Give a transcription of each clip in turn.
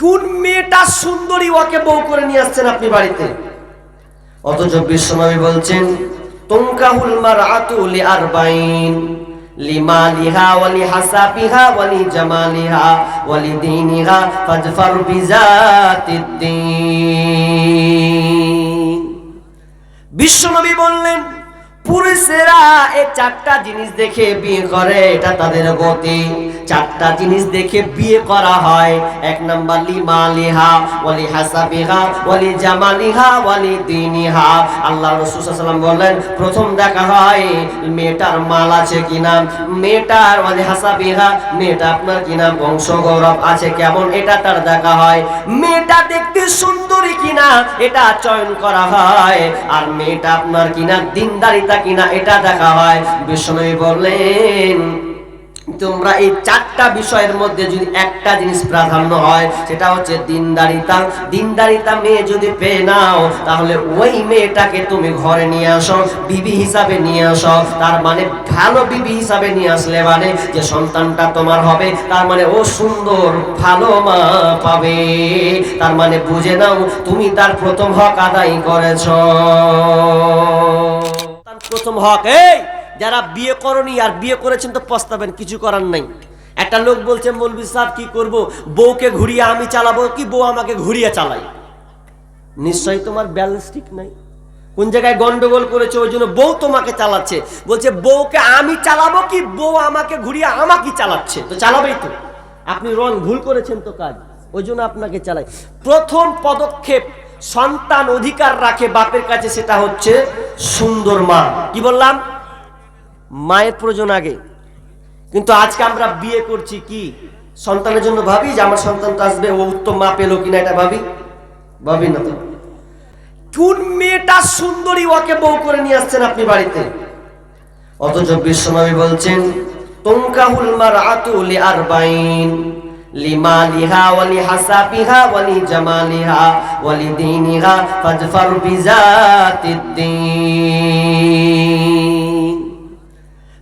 কোন মেয়েটা সুন্দরী ওকে বউ করে নিয়ে আসছেন আপনি বাড়িতে। অথচ বিশ্বনবী বলছেন, তুমকাহুল মারআতু লিআরবাইন লিমালিহা ওয়ালি হাসাবিহা ওয়ালি জামালিহা ওয়ালি দীনিহা ফাজফার বিজাতিদ দ্বীন বিশ্বনবী বললেন পুরুষেরা এই চারটা জিনিস দেখে বিয়ে করে, এটা তাদের গতি। চারটা জিনিস দেখে বিয়ে করা হয়। এক নাম্বার লিমালিহা ওয়ালি হাসাবিহা, ওয়ালি জামালিহা, ওয়ালি দিনিহা। আল্লাহ রাসূল সাল্লাল্লাহু বললেন, প্রথম দেখা হয়, মেয়েটার মাল আছে কি কিনা মেয়েটার ওয়ালি হাসাবিহা, মেয়েটা আপনার কিনা বংশ গৌরব আছে কেমন? এটা তার দেখা হয়। মেয়েটা দেখতে সুন্দরী কিনা এটা চয়ন করা হয়। আর মেয়েটা আপনার কিনা দিনদারিতা কিনা এটা দেখা হয়। বিষ্ণুনবী বললেন, তোমরা এই চারটা বিষয়ের মধ্যে যদি একটা জিনিস প্রাধান্য হয়, সেটা হচ্ছে দিনদারিতা। দিনদারিতা মেয়ে যদি পেয়ে নাও, তাহলে ওই মেয়েটাকে তুমি ঘরে নিয়ে আসো, বিবি হিসাবে নিয়ে আসো। তার মানে ভালো বিবি হিসাবে নিয়ে আসলে মানে যে সন্তানটা তোমার হবে, তার মানে ও সুন্দর, ভালো মা পাবে। তার মানে বুঝে নাও, তুমি তার প্রথম হক আদায় করেছ। প্রথম হক। এই, যারা বিয়ে করনি আর বিয়ে করেছেন তো পস্তাবেন, কিছু করার নাই। একটা লোক বলছে মৌলবি সাহেব, কি করব? বউকে ঘুরিয়ে আমি চালাবো কি? বউ আমাকে ঘুরিয়ে চালাই নিশ্চয়ই তোমার ব্যালেন্স ঠিক নাই। কোন জায়গায় গন্ডগোল করেছে, ওই জন্য বউ তোমাকে চালাচ্ছে। বলছে, বউকে আমি চালাবো কি? বউ আমাকে ঘুরিয়ে আমাকে চালাচ্ছে। তো চালাবেই তো। আপনি রং ভুল করেছেন তো কাজ। ওই জন্য আপনাকে চালাই প্রথম পদক্ষেপ সন্তান অধিকার রাখে বাপের কাছে সেটা হচ্ছে সুন্দর মা। কি বললাম? মায়ের প্রয়োজন আগে। কিন্তু আজকে আমরা বিয়ে করছি কি? সন্তানের জন্য ভাবি যে আমার সন্তান তো আসবে, ও উত্তম মা পেল কিনা এটা ভাবি? ভাবি না তো। কোন মেয়েটা সুন্দরী ওকে বউ করে নিয়ে আসছেন আপনি বাড়িতে। অথচ বিশ্বনবী বলছেন, তুমকাহুল মারআতু লিআরবাইন লিমালিহা ওয়ালি হাসাবিহা ওয়ালি জামালিহা ওয়ালি দীনিহা ফাজফার বিজাতিদ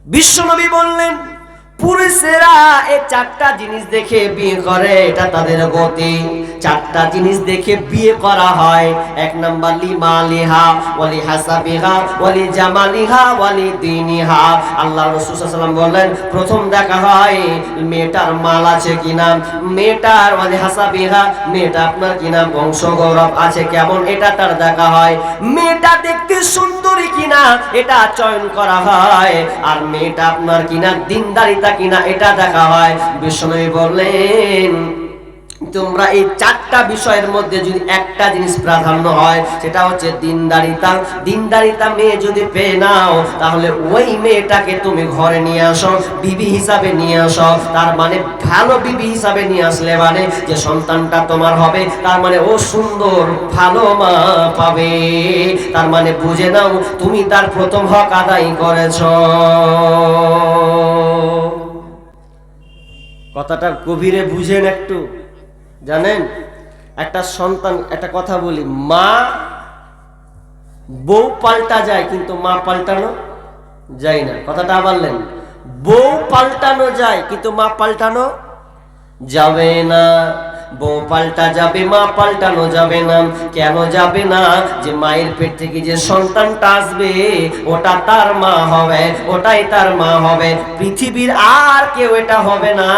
বিশ্বনবী বললেন পুরুষেরা এই চারটা জিনিস দেখে বিয়ে করে, এটা তাদের গতি। চারটা জিনিস দেখে বিয়ে করা হয়। এক নাম্বার লিমালিহা ওয়ালি হাসাবিহা, ওয়ালি জামালিহা, ওয়ালি দিনিহা। আল্লাহ রাসূল সাল্লাল্লাহু বললেন, প্রথম দেখা হয়, মেয়েটার মাল আছে কিনা মেয়েটার ওয়ালি হাসাবিহা, মেয়েটা আপনার কিনা বংশ গৌরব আছে কেমন? এটা তার দেখা হয়। মেয়েটা দেখতে সুন্দরী কিনা এটা চয়ন করা হয়। আর মেয়েটা আপনার কিনা দিনদারিতা কিনা এটা দেখা হয়। বিষ্ণু বললেন তোমরা এই চারটা বিষয়ের মধ্যে যদি একটা জিনিস প্রাধান্য হয়, সেটা হচ্ছে দিনদারিতা। দিনদারিতা মেয়ে যদি পেয়ে নাও, তাহলে ওই মেয়েটাকে তুমি ঘরে নিয়ে আসো, বিবি হিসাবে নিয়ে আসো। তার মানে ভালো বিবি হিসাবে নিয়ে আসলে মানে যে সন্তানটা তোমার হবে, তার মানে ও সুন্দর, ভালো মা পাবে। তার মানে বুঝে নাও, তুমি তার প্রথম হক আদায় করেছ। কথাটা গভীরে বুঝেন একটু। জানেন? একটা সন্তান, একটা কথা বলি, মা বউ পাল্টা যায় কিন্তু মা পাল্টানো যায় না। কথাটা বললেন বউ পাল্টানো যায় কিন্তু মা পাল্টানো যাবে না। বউ পাল্টা যাবে, মা পাল্টানো যাবে না। কেন যাবে না? যে মায়ের পেট থেকে যে সন্তানটা আসবে, ওটা তার মা হবে, ওটাই তার মা হবে। পৃথিবীর আর কেউ এটা হবে না।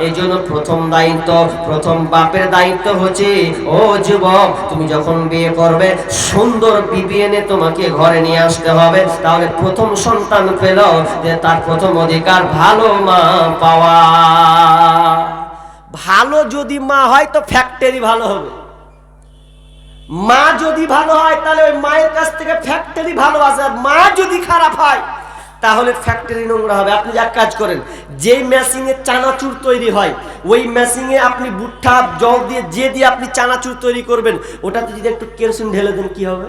এই জন্য প্রথম দায়িত্ব, প্রথম বাপের দায়িত্ব হচ্ছে, ও যুবক, তুমি যখন বিয়ে করবে, সুন্দর বিবি এনে তোমাকে ঘরে নিয়ে আসতে হবে। তাহলে প্রথম সন্তান পেল যে তার প্রথম অধিকার ভালো মা পাওয়া। ভালো যদি মা হয় তো ফ্যাক্টরি ভালো হবে। মা যদি ভালো হয় তাহলে ওই মায়ের কাছ থেকে ফ্যাক্টরি ভালো আসে আর মা যদি খারাপ হয় তাহলে ফ্যাক্টরি নোংরা হবে। আপনি এক কাজ করেন যেই মেশিনে চানাচুর তৈরি হয় ওই মেশিনে আপনি বুট্টা জল দিয়ে যে দিয়ে আপনি চানাচুর তৈরি করবেন ওটাতে যদি একটু কেরোসিন ঢেলে দেন কি হবে?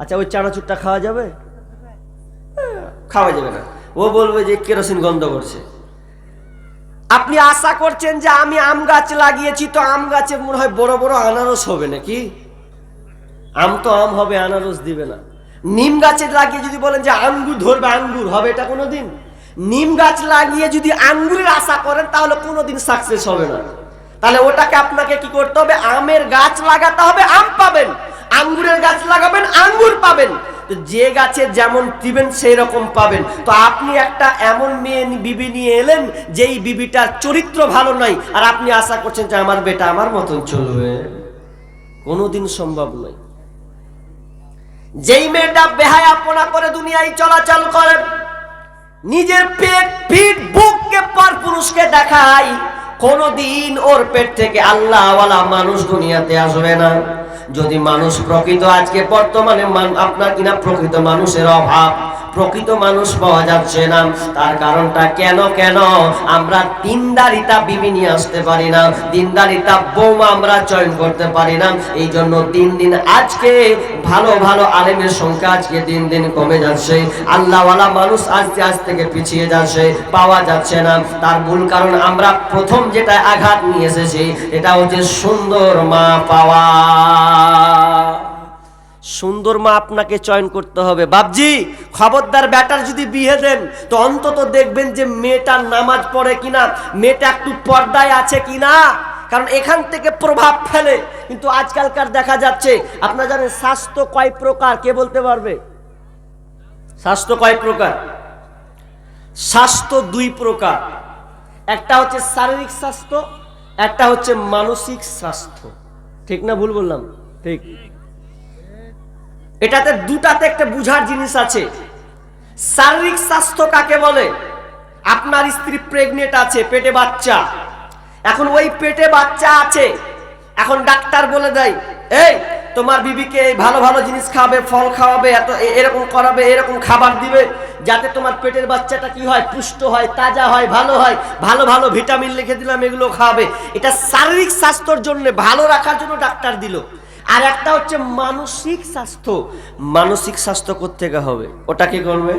আচ্ছা ওই চানাচুরটা খাওয়া যাবে? হ্যাঁ, খাওয়া যাবে না। ও বলবে যে কেরোসিন গন্ধ করছে। আপনি আশা করছেন যে আমি আম গাছ লাগিয়েছি, তো আম গাছে মনে হয় বড় বড় আনারস হবে নাকি? আম তো আম হবে, আনারস দিবে না। নিম গাছে লাগিয়ে যদি বলেন যে আঙ্গুর ধরবে, আঙ্গুর হবে এটা কোনো দিন নিম গাছ লাগিয়ে যদি আঙ্গুরের আশা করেন, তাহলে কোনোদিন সাকসেস হবে না। তাহলে ওটাকে আপনাকে কি করতে হবে? আমের গাছ লাগাতে হবে, আম পাবেন। আঙ্গুরের গাছ লাগাবেন, আঙ্গুর পাবেন। যে গাছে যেমন দিবেন সেই রকম পাবেন। তো আপনি একটা এমন মেয়ে বিবি নিয়ে এলেন, যেই বিবিটার চরিত্র ভালো নাই, আর আপনি আশা করছেন যে আমার বেটা আমার মতন চলবে। কোনোদিন সম্ভব নয়। যেই মেয়েটা বেহায় আপনা করে দুনিয়ায় চলাচল করে, নিজের পেট, পিঠ, বুককে পর পুরুষকে দেখায়, কোনদিন ওর পেট থেকে আল্লাহওয়ালা মানুষ দুনিয়াতে আসবে না। যদি মানুষ প্রকৃত আজকে বর্তমানে মান- আপনার কিনা প্রকৃত মানুষের অভাব প্রকৃত মানুষ পাওয়া যাচ্ছে না। তার কারণটা কেন কেন? আমরা দিনদারিতা বিবি নিয়ে আসতে পারি না। দিনদারিতা বৌমা আমরা চয়ন করতে পারি না। এই জন্য দিন দিন আজকে ভালো ভালো আলেমের সংখ্যা আজকে দিন দিন কমে যাচ্ছে। আল্লাহওয়ালা মানুষ আস্তে আজ থেকে পিছিয়ে যাচ্ছে, পাওয়া যাচ্ছে না। তার মূল কারণ আমরা প্রথম যেটা আঘাত নিয়ে এসেছি এটা হচ্ছে সুন্দর মা পাওয়া। সুন্দর মা আপনাকে চয়ন করতে হবে। বাবজি খবরদার ব্যাটার যদি বিয়ে দেন, তো অন্তত দেখবেন যে মেয়েটার নামাজ পড়ে কিনা, মেয়েটা একটু পর্দায় আছে কিনা। কারণ এখান থেকে প্রভাব ফেলে। কিন্তু আজকালকার দেখা যাচ্ছে, আপনারা জানেন স্বাস্থ্য কয় প্রকার? কে বলতে পারবে? স্বাস্থ্য কয় প্রকার? স্বাস্থ্য দুই প্রকার। একটা হচ্ছে শারীরিক স্বাস্থ্য, একটা হচ্ছে মানসিক স্বাস্থ্য। ঠিক না ভুল বললাম? ঠিক। এটাতে দুটাতে একটা বুঝার জিনিস আছে। শারীরিক স্বাস্থ্য কাকে বলে? আপনার স্ত্রী প্রেগনেন্ট আছে, পেটে বাচ্চা। এখন ওই পেটে বাচ্চা আছে। এখন ডাক্তার বলে দেয়, এই, তোমার বিবিকে ভালো ভালো জিনিস খাওয়াবে ফল খাওয়াবে, এত এরকম করাবে, এরকম খাবার দিবে, যাতে তোমার পেটের বাচ্চাটা কি হয়, পুষ্ট হয়, তাজা হয়, ভালো হয়, ভালো ভালো ভিটামিন লিখে দিলাম, এগুলো খাওয়াবে এটা শারীরিক স্বাস্থ্যর জন্য ভালো রাখার জন্য ডাক্তার দিল। আর একটা হচ্ছে মানসিক স্বাস্থ্য। মানসিক স্বাস্থ্য কোথেকে হবে? ওটা কি করবে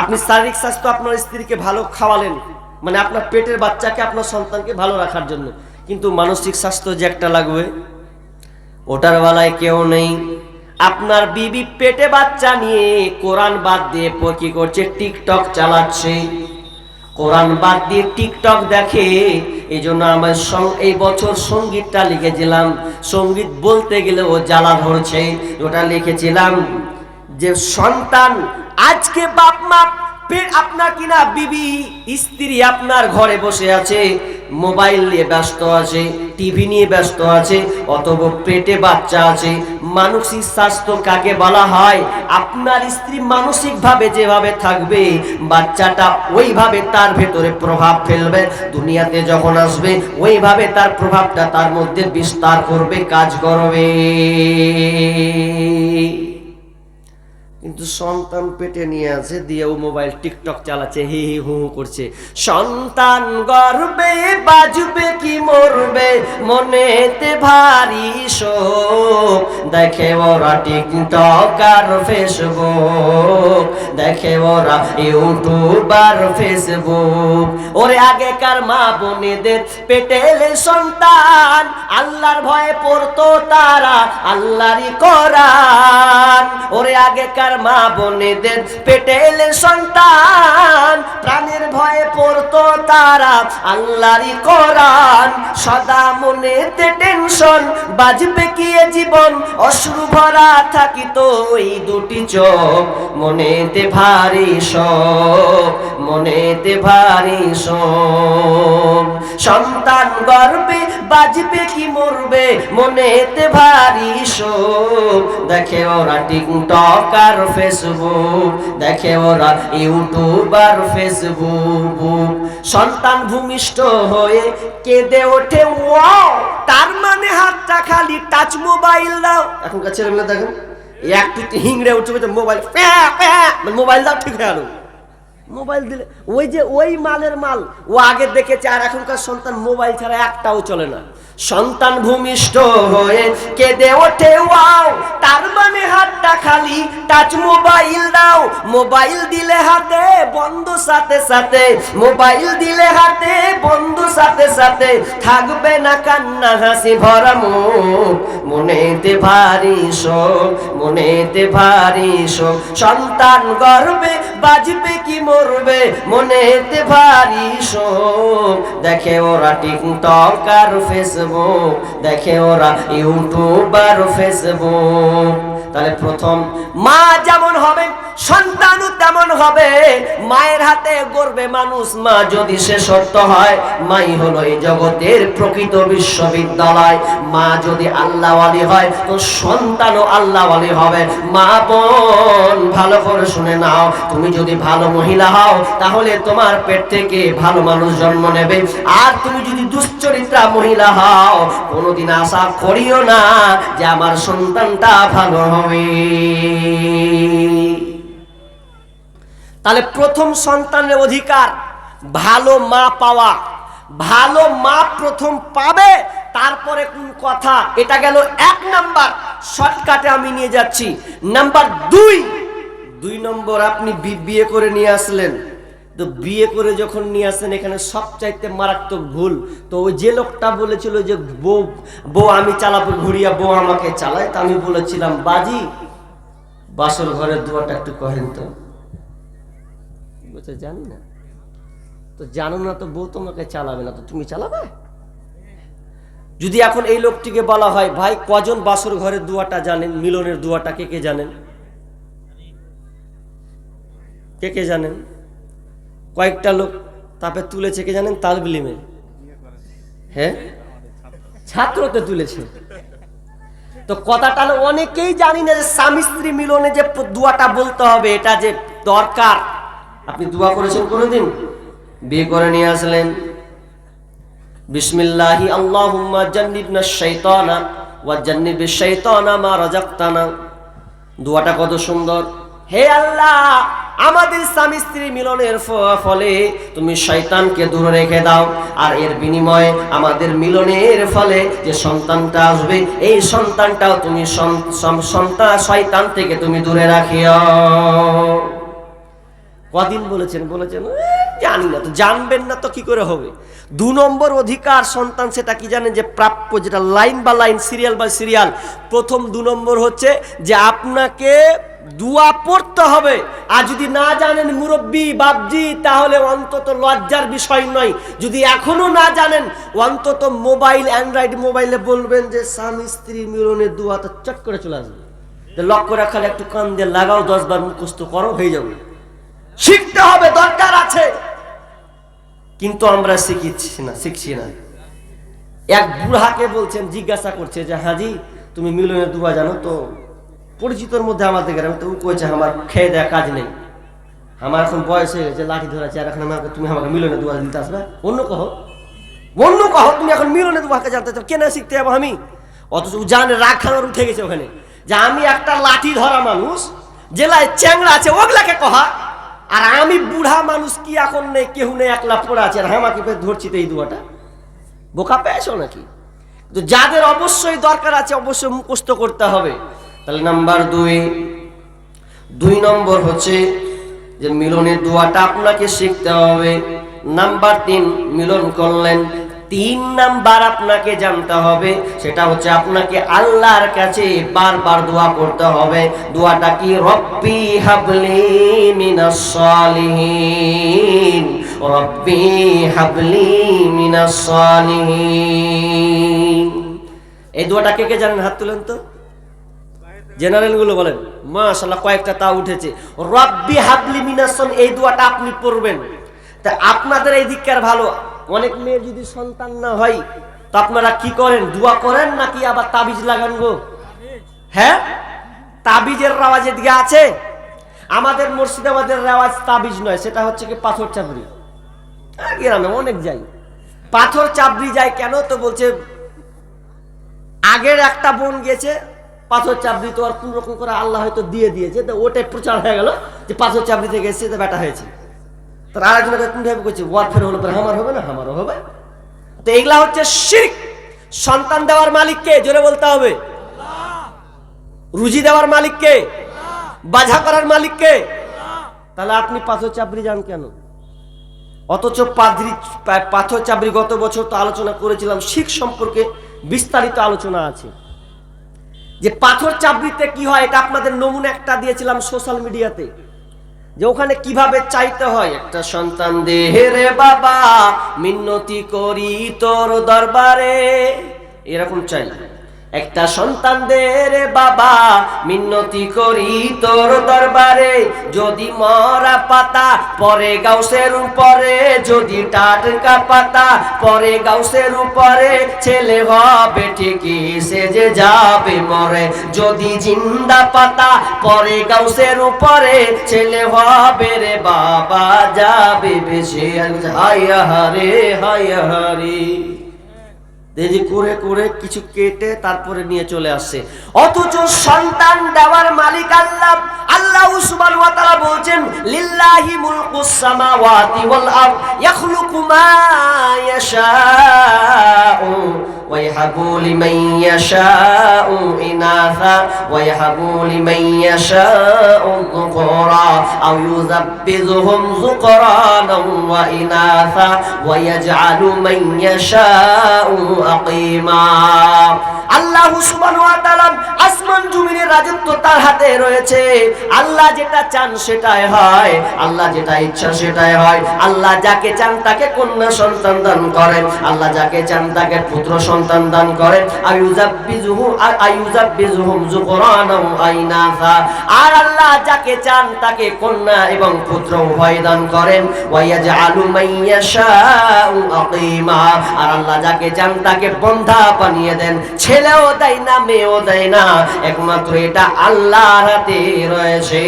আপনি শারীরিক স্বাস্থ্য আপনার স্ত্রীকে ভালো খাওয়ালেন মানে আপনার পেটের বাচ্চাকে আপনার সন্তানকে ভালো রাখার জন্য। কিন্তু মানসিক স্বাস্থ্য যে একটা লাগবে, ওটার বেলায় কেউ নেই। আপনার বিবি পেটে বাচ্চা নিয়ে কোরআন বাদ দিয়ে কি করছে? টিকটক চালাচ্ছে। কোরআন বাদ দিয়ে টিকটক দেখে এই জন্য আমার এই বছর সঙ্গীতটা লিখেছিলাম। সংগীত বলতে গেলে ও জ্বালা ধরছে, ওটা লিখেছিলাম যে, সন্তান, আজকে বাপ মা আপনার কিনা বিবি, স্ত্রী আপনার ঘরে বসে আছে, মোবাইল নিয়ে ব্যস্ত আছে। টিভি নিয়ে ব্যস্ত আছে, অথবা পেটে বাচ্চা আছে। মানসিক স্বাস্থ্য কাকে বলা হয়? আপনার স্ত্রী মানসিকভাবে যেভাবে থাকবে, বাচ্চাটা ওইভাবে তার ভেতরে প্রভাব ফেলবে। দুনিয়াতে যখন আসবে, ওইভাবে তার প্রভাবটা তার মধ্যে বিস্তার করবে, কাজ করবে। কিন্তু সন্তান পেটে নিয়ে আছে দিয়ে ও মোবাইল টিকটক চালাচ্ছে, হি হি হু হু করছে। সন্তান গর্বে বাজবে কি মরবে? মনেতে ভারী শোক। দেখে ওরা টিকটক আর ফেসবুক। দেখে ওরা ইউটিউব আর ফেসবুক। ওরে আগেকার মা বোনেদের পেটেলে সন্তান, আল্লাহর ভয়ে পড়তো তারা, আল্লাহরই কোরআন ওরে আগেকার মা বোনেদের পেটেলে সন্তান। প্রাণের ভয়ে পড়তো তারা, আল্লাহরই কোরআন। সদা মনেতে টেনশন, বাজবে কি জীবন? অশ্রু ভরা থাকিত ওই দুটি চোখ। মনেতে ভারী শোক, মনেতে ভারী শোক। সন্তান গর্বে বাজবে কি মরবে? মনেতে ভারী শোক। দেখে ওরা টিকটক আর ফেসবুক দেখে ওরা ইউটিউব আর ফেসবুক সন্তান ভূমিষ্ঠ হয়ে কেঁদে ওঠে তার মানে হাতটা খালি টাচ মোবাইল দাও। এখনকার ছেলেমেয়ে দেখেন এই একটু হিংড়ে উঠে মোবাইল প্যাঁ, মানে মোবাইল দাও ঠিক হয়ে মোবাইল দিলে ওই যে ওই মালের মাল ও আগে দেখেছে আর এখনকার সন্তান মোবাইল ছাড়া একটাও চলে না। সন্তান ভূমিষ্ঠ হয়ে কেঁদে ওঠে, ওয়াও, তার মানে হাতটা খালি টাচ মোবাইল দাও। মোবাইল দিলে হাতে, বন্ধ সাথে সাথে। মোবাইল দিলে হাতে, বন্ধ সাথে সাথে। থাকবে না কান্না, হাসি ভরা মুখ। মনেতে ভারী শোক, মনেতে ভারী শোক। সন্তান গর্বে, বাজবে কি মরবে? মনেতে ভারী শোক। দেখে ওরা টিকটক আর ফেসবুক। দেখে ওরা ইউটিউব আর ফেসবুক তাহলে প্রথম মা যেমন হবে সন্তানও তেমন হবে। মায়ের হাতে গর্বে মানুষ, মা যদি সে সত্য হয়, মাই হলো এই জগতের প্রকৃত বিশ্ববিদ্যালয়। মা যদি আল্লাহওয়ালি হয়, তো সন্তানও আল্লাহওয়ালি হবে। মা বোন, ভালো করে শুনে নাও, তুমি যদি ভালো মহিলা হও, তাহলে তোমার পেট থেকে ভালো মানুষ জন্ম নেবে। আর তুমি যদি দুশ্চরিত্রা মহিলা হও, কোনোদিন আশা করিও না যে আমার সন্তানটা ভালো হবে। তাহলে প্রথম সন্তানের অধিকার, ভালো মা পাওয়া। ভালো মা প্রথম পাবে, তারপরে কোন কথা? এটা গেল এক নাম্বার। শর্টকাটে আমি নিয়ে যাচ্ছি। নাম্বার দুই। দুই নম্বর, আপনি বিয়ে করে নিয়ে আসলেন। তো বিয়ে করে যখন নিয়ে আসেন এখানে সবচাইতে মারাত্মক ভুল। তো ওই যে লোকটা বলেছিল যে, বউ বউ, আমি চালাবো ঘুরিয়া, বউ আমাকে চালায়। তা আমি বলেছিলাম, বাজি, বাসর ঘরের দুয়ারটা একটু কহেন তো। বলছে জানি না। তো জানো না তো বউ তোমাকে চালাবে না। তো তুমি চালাবে? যদি এখন এই লোকটিকে বলা হয়, ভাই, কজন বাসর ঘরের দুয়াটা জানেন? মিলনের দুয়াটা কে কে জানেন? কে কে জানেন? কয়েকটা লোক তাপে তুলেছে, কে জানেন? তালবিলিমে হ্যাঁ? ছাত্রতে তুলেছে। তো কথাটা অনেকেই জানি না যে স্বামী স্ত্রী মিলনে যে দুয়াটা বলতে হবে, এটা যে দরকার। আপনি দোয়া করেছেন কোনোদিন? বিয়ে করে নিয়ে আসলেন। বিসমিল্লাহি আল্লাহুম্মা জান্নিবনা শাইতানা ওয়া জান্নিবিশ শাইতানা মা রাযাকতানা দোয়াটা কত সুন্দর। হে আল্লাহ, আমাদের স্বামী স্ত্রী মিলনের ফলে তুমি শয়তানকে দূরে রেখে দাও। আর এর বিনিময়ে আমাদের মিলনের ফলে যে সন্তানটা আসবে, এই সন্তানটাও তুমি সন্তান শয়তান থেকে তুমি দূরে রাখিও। কদিন বলেছেন বলেছেন "এ, জানি না তো জানবেন না তো কি করে হবে? দু নম্বর অধিকার সন্তান সেটা কি জানেন? যে প্রাপ্য যেটা লাইন বা লাইন সিরিয়াল বা সিরিয়াল। প্রথম দু নম্বর হচ্ছে যে আপনাকে দুয়া পড়তে হবে। আর যদি না জানেন মুরব্বী বাবজি তাহলে অন্তত লজ্জার বিষয় নয়। যদি এখনও না জানেন অন্তত মোবাইল অ্যান্ড্রয়েড মোবাইলে বলবেন যে স্বামী স্ত্রী মিলনের দুয়া তো চট করে চলে আসবে। লক্ষ্য রাখালে একটু কান দিয়ে লাগাও দশ বার মুখস্থ করো হয়ে যাবে। শিখতে হবে, দরকার আছে। কিন্তু আমরা শিখিছি না, শিখছি না। এক বুড়াকে বলছেন, জিজ্ঞাসা করছে যে হাজি তুমি মিলনের দুয়া জানো তো? পরিচিতর মধ্যে আমাদের গ্রামে তো কয়েছে আমার খেয়ে দেওয়া কাজ নেই। আমার এখন বয়স হয়ে গেছে, লাঠি ধরেছে আর এখন আমাকে, তুমি আমাকে মিলনে দুয়া দিতে আসবে? অন্য কহ। অন্য কহ, তুমি এখন মিলনে দুয়াকে জানতে চাও, কেন শিখতে যাব আমি? অথচ জানে, রাগ উঠে গেছে ওখানে। যে আমি একটা লাঠি ধরা মানুষ, জেলায় চ্যাংড়া আছে, ওগুলাকে কহা আর আমি বুড়া মানুষ কি এখন নেই কেউ নেই, একলা পড়ে আছে, আর আমাকে ফের ধরছি তো এই দুয়াটা। বোকা পেয়েছ নাকি? তো যাদের অবশ্যই দরকার আছে, অবশ্যই মুখস্থ করতে হবে। তাহলে নাম্বার দুই। দুই নম্বর হচ্ছে যে মিলনের দোয়াটা আপনাকে শিখতে হবে। নাম্বার তিন, মিলন করলেন। তিন নাম্বার আপনাকে জানতে হবে, সেটা হচ্ছে আপনাকে আল্লাহর কাছে বারবার দোয়া করতে হবে। দোয়াটা কি? রব্বি হাবলি মিনাস সালিহিন, রব্বি হাবলি মিনাস সালিহিন। এই দোয়াটা কে কে জানেন? হাত তুলেন তো। জেনারেলগুলো বলেন মাশাল্লাহ কয়েকটা তা উঠেছে। রব্বি হাবলি মিনাসন এই দোয়াটা আপনি পড়বেন। তা আপনাদের এই দিককার ভালো। অনেক মেয়ে যদি সন্তান না হয়, তো আপনারা কি করেন? দোয়া করেন নাকি আবার তাবিজ লাগান গো? হ্যাঁ? তাবিজের রেওয়াজ এদিকে আছে? আমাদের মুর্শিদাবাদের রেওয়াজ তাবিজ নয়, সেটা হচ্ছে কি পাথর চাপড়ি। গ্রামে অনেক যাই। পাথর চাপড়ি যায় কেন? তো বলছে, আগের একটা বোন গেছে, পাথর চাপড়ি তো আর কোন রকম করে আল্লাহ হয়তো দিয়ে দিয়েছে। তো ওটাই প্রচার হয়ে গেল যে পাথর চাপড়ি থেকে এসেছে, তো বেটা হয়েছে। তার আরেকজনকে কোন ভাবে করছে ওয়ার হলো আমার হবে না? আমারও হবে। তো এগুলা হচ্ছে শিরক। সন্তান দেওয়ার মালিককে জোরে বলতে হবে। রুজি দেওয়ার মালিককে বাধা করার মালিককে। তাহলে আপনি পাথর চাপড়ি যান কেন? অথচ পাদ্রি, পাথর চাবরি গত বছর তো আলোচনা করেছিলাম, শিখ সম্পর্কে বিস্তারিত আলোচনা আছে। যে পাথর চাবরিতে কি হয়, এটা আপনাদের নমুনা একটা দিয়েছিলাম সোশ্যাল মিডিয়াতে। যে ওখানে কীভাবে চাইতে হয়? একটা সন্তান দেহেরে বাবা, মিন্নতি করি তোর দরবারে। এরকম চাই একটা সন্তান দে রে বাবা মিন্নতি করি তোর দরবারে, যদি মরা পাতা পরে গাউসের উপরে, যদি টাটকা পাতা পরে গাউসের উপরে, ছেলে হবে ঠিকই, সে যে যাবে মরে। যদি জিন্দা পাতা পরে গাউসের উপরে, ছেলে হবে রে বাবা, যাবে বেশি। হাইয়া হারে হায় হারে দেরি করে করে কিছু কেটে তারপরে নিয়ে চলে আসছে। অথচ সন্তান দেওয়ার মালিক আল্লাহ আল্লাহ সুবহান ওয়া তাআলা বলেন লিল্লাহি মুলকুস সামাওয়াতি ওয়াল আরদ, ইয়াখলুকু মা ইয়াশাউ। ويهب لمن يشاء إناثا ويهب لمن يشاء الذكورا أو يذبذهم ذكرانا وإناثا ويجعل من يشاء أقيما. আল্লাহ আসমান জমিনের রাজত্ব তার হাতে রয়েছে। আল্লাহ যেটা চান সেটাই হয়, আল্লাহ যেটা ইচ্ছা সেটাই হয়। আল্লাহ যাকে চান তাকে কন্যা সন্তান দান করেন, আল্লাহ যাকে চান তাকে পুত্র সন্তান দান করেন। আর আল্লাহ যাকে চান তাকে কন্যা এবং পুত্র উভয় দান করেন। আর আল্লাহ যাকে চান তাকে বন্ধা বানিয়ে দেন। ছেলেও দেয় না, মেয়েও দেয় না। একমাত্র এটা আল্লাহর হাতে রয়েছে।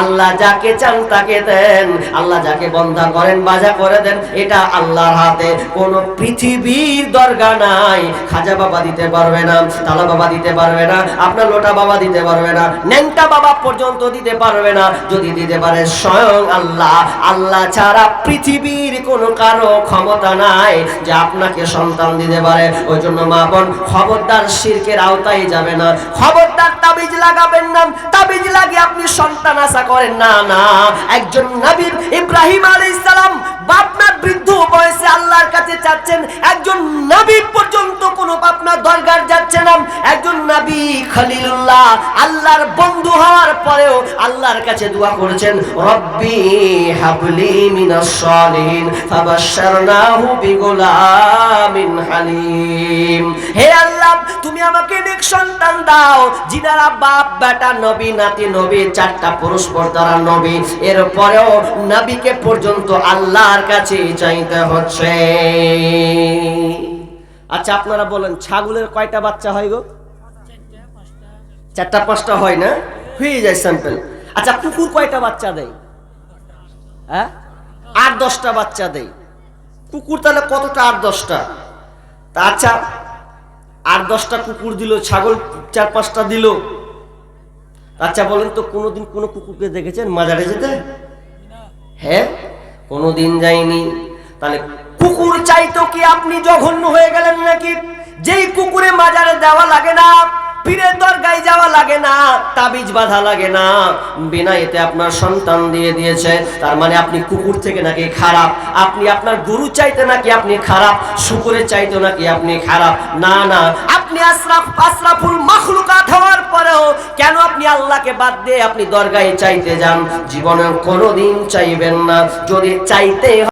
আল্লাহ যাকে চান তাকে দেন। আল্লাহ যাকে বন্ধা করেন, বাজা করে দেন, এটা আল্লাহর হাতে। কোন পৃথিবীর দরগা নাই। খাজা বাবা দিতে পারবে না, তালা বাবা দিতে পারবে না, আপনার লোটা বাবা দিতে পারবে না, ন্যাংটা বাবা পর্যন্ত দিতে পারবে না। যদি দিতে পারে স্বয়ং আল্লাহ। আল্লাহ ছাড়া পৃথিবীর কোনো কারও ক্ষমতা নাই যে আপনাকে সন্তান দিতে পারে। ওই জন্য মা বোন, খবরদার শিরকের আওতায় যাবে না। খবরদার তাবিজ লাগাবেন না। তাবিজ লাগিয়ে আপনি সন্তান আশা করেন, না না। একজন নবীর ইব্রাহিম আলাইহিস সালাম বাপনার বৃদ্ধ বয়সে আল্লাহর কাছে চাচ্ছেন, একজন নবী পর্যন্ত কোনো আপনার দরগার যাচ্ছে না। একজন নবী খলিলুল্লাহ আল্লাহর বন্ধু হওয়ার পরেও আল্লাহর কাছে দোয়া করেছেন, রব্বি হাবলি মিনাস সালিহিন ফাবাশশারনাহু বিগুলামিন হালিম। হে আল্লাহ, তুমি আমাকে নেক সন্তান দাও যিনারা বাপ, বেটা, নবী, নাতি, নবী, চারটা পরস্পর দ্বারা নবী। এরপরেও নবীকে পর্যন্ত আল্লাহর কাছে চাইতে হচ্ছে। আচ্ছা আপনারা বলেন, ছাগলের কয়টা বাচ্চা হয় গো? চারটা, পাঁচটা হয় না? হয়ে যায় স্যাম্পল আচ্ছা কুকুর কয়টা বাচ্চা দেয়? হ্যাঁ? আট, দশটা বাচ্চা দেয়। কুকুর তাহলে কতটা, আট, দশটা? আচ্ছা আট দশটা কুকুর দিল, ছাগল চার পাঁচটা দিল। আচ্ছা বলেন তো, কোনোদিন কোনো কুকুরকে দেখেছেন মাজারে যেতে? হ্যাঁ কোনোদিন যায়নি তাহলে কুকুর চাইতো কি আপনি জঘন্য হয়ে গেলেন নাকি? যেই কুকুরে মাজারে দেওয়া লাগে না পীরের দরগায় যাওয়া লাগে না, তাবিজ বাঁধা লাগে না। বিনা এতে আপনার সন্তান দিয়ে দিয়েছে, তার মানে আপনি কুকুর থেকে নাকি খারাপ, আপনি আপনার গরু চাইতে নাকি আপনি খারাপ শুকুরে চাইতে নাকি আপনি খারাপ। না না, আপনি আশরাফ, আশরাফুল মাখলুকাত হওয়ার পরেও কেন আপনি আল্লাহকে বাদ দিয়ে আপনি দরগায় চাইতে যান? জীবনে কোনোদিন চাইবেন না। যদি চাইতে